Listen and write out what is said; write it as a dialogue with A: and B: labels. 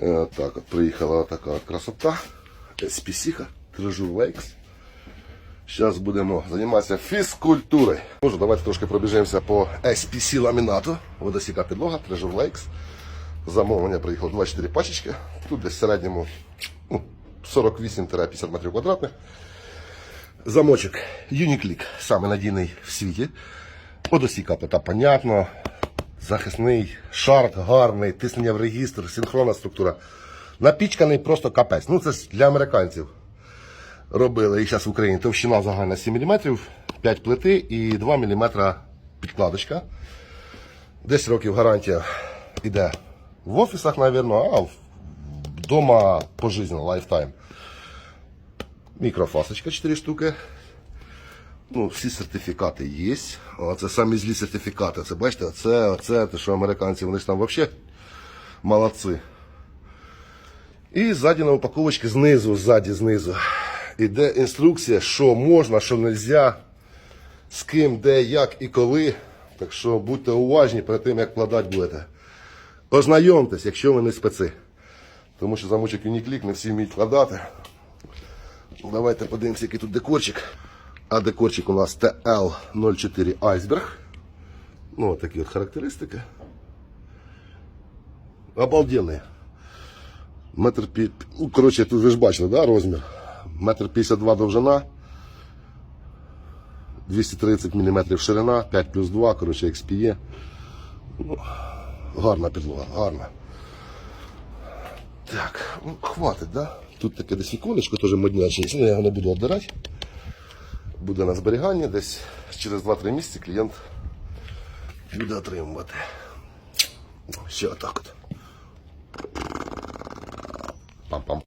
A: Е, Так, от приїхала така от красота. SPC-ха, Treasure Lakes. Зараз будемо займатися фізкультурою. Може, давайте трошки пробіжимося по SPC ламінату. Водосіка підлога, Treasure Lakes. Замовлення приїхало 24 пачечки. Тут десь в середньому ну, 48-50 метрів квадратних. Замочок Uniclick, саме надійний в світі. Водосіка та понятно. Захисний, шарк гарний, тиснення в регістр, синхронна структура. Напічканий просто капець. Ну це для американців робили. І зараз в Україні товщина загальна 7 мм, 5 плити і 2 мм підкладочка. 10 років гарантія йде в офісах, мабуть, а вдома пожизненно, лайфтайм. Мікрофасочка 4 штуки. Ну, всі сертифікати є. Це самі злі сертифікати. Це бачите, це, оце, те, що американці, вони ж там взагалі молодці. І ззаді на упаковочці знизу, ззаді, знизу. Іде інструкція, що можна, що не можна, з ким, де, як і коли. Так що будьте уважні перед тим, як вкладати будете. Ознайомтесь, якщо ви не специ. Тому що замочок Uniclick не всі вміють вкладати. Давайте подивимося, який тут декорчик. Декорчик у нас TL04 Iceberg. Ну, от такі от характеристики. Обалденний. Метр пі... Ну, коротше, тут ви ж бачили, да, розмір? Метр 52 довжина. 230 мм ширина, 5 плюс 2, коротше, XPE. Ну, гарна підлога, гарна. Так, ну, хватить, да? Тут таке десь віконечко, теж модняче. Ну, я його не буду обдирати. Буде на зберігання, десь через 2-3 місяці клієнт буде отримувати. Ще отак от. Пам-пам.